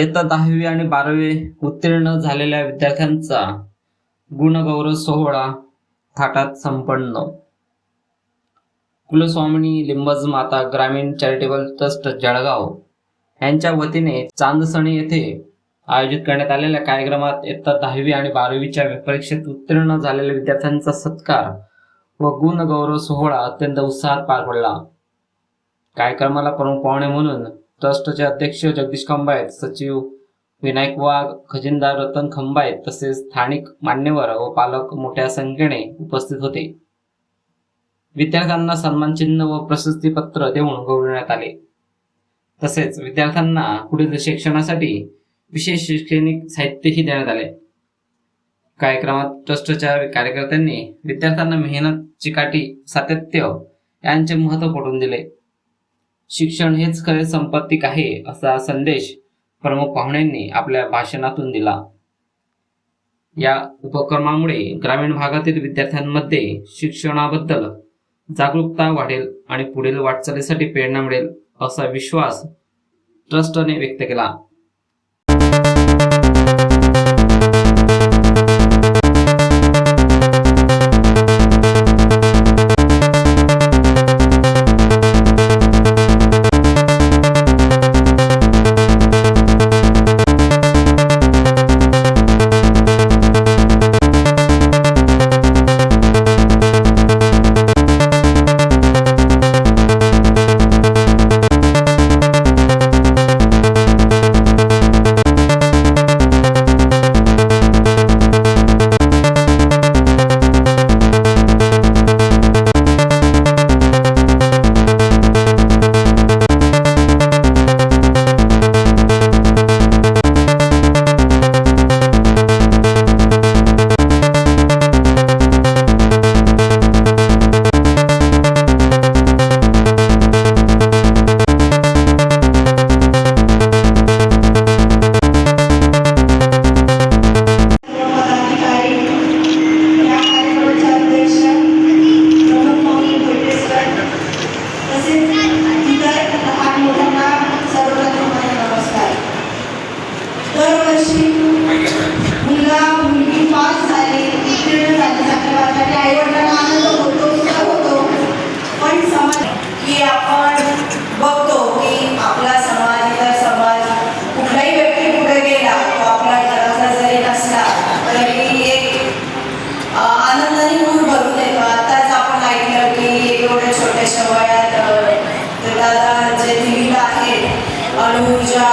इयत्ता दहावी आणि बारावी उत्तीर्ण झालेल्या विद्यार्थ्यांचा गुणगौरव सोहळा थाटात संपन्न. कुलस्वामिनी लिंबज माता ग्रामीण चॅरिटेबल ट्रस्ट जळगाव यांच्या वतीने चांदसणी येथे आयोजित करण्यात आलेल्या कार्यक्रमात इयत्ता दहावी आणि बारावीच्या परीक्षेत उत्तीर्ण झालेल्या विद्यार्थ्यांचा सत्कार व गुणगौरव सोहळा अत्यंत उत्साहात पार पडला. कार्यक्रमाला प्रमुख पाहुणे म्हणून ट्रस्टचे अध्यक्ष जगदीश खंबायत सचिव विनायक वाघ खजिनदार रतन खंबायत तसेच स्थानिक मान्यवर व पालक मोठ्या संख्येने उपस्थित होते. विद्यार्थ्यांना सन्मानचिन्ह व प्रशस्तीपत्र देऊन गौरवण्यात आले. तसेच विद्यार्थ्यांना पुढील शिक्षणासाठी विशेष शैक्षणिक साहित्यही देण्यात आले. कार्यक्रमात ट्रस्टच्या कार्यकर्त्यांनी विद्यार्थ्यांना मेहनत चिकाटी सातत्य यांचे महत्त्व पटवून दिले. शिक्षण हेच खरे संपत्तिक आहे असा संदेश प्रमुख पाहुण्यांनी आपल्या भाषणातून दिला. या उपक्रमामुळे ग्रामीण भागातील विद्यार्थ्यांमध्ये शिक्षणाबद्दल जागरूकता वाढेल आणि पुढील वाटचालीसाठी प्रेरणा मिळेल असा विश्वास ट्रस्टने व्यक्त केला. की आपण बघतो की आपला समाज इतर समाज कुठलाही व्यक्ती पुढे गेला तो आपला घराचा जरी नसला तरी एक आनंदाने मूड भरून येतो. आताच आपण ऐकलं की एवढ्या छोट्याशा वयात दादा जे दिल्लीला आहेत अणुऊर्जा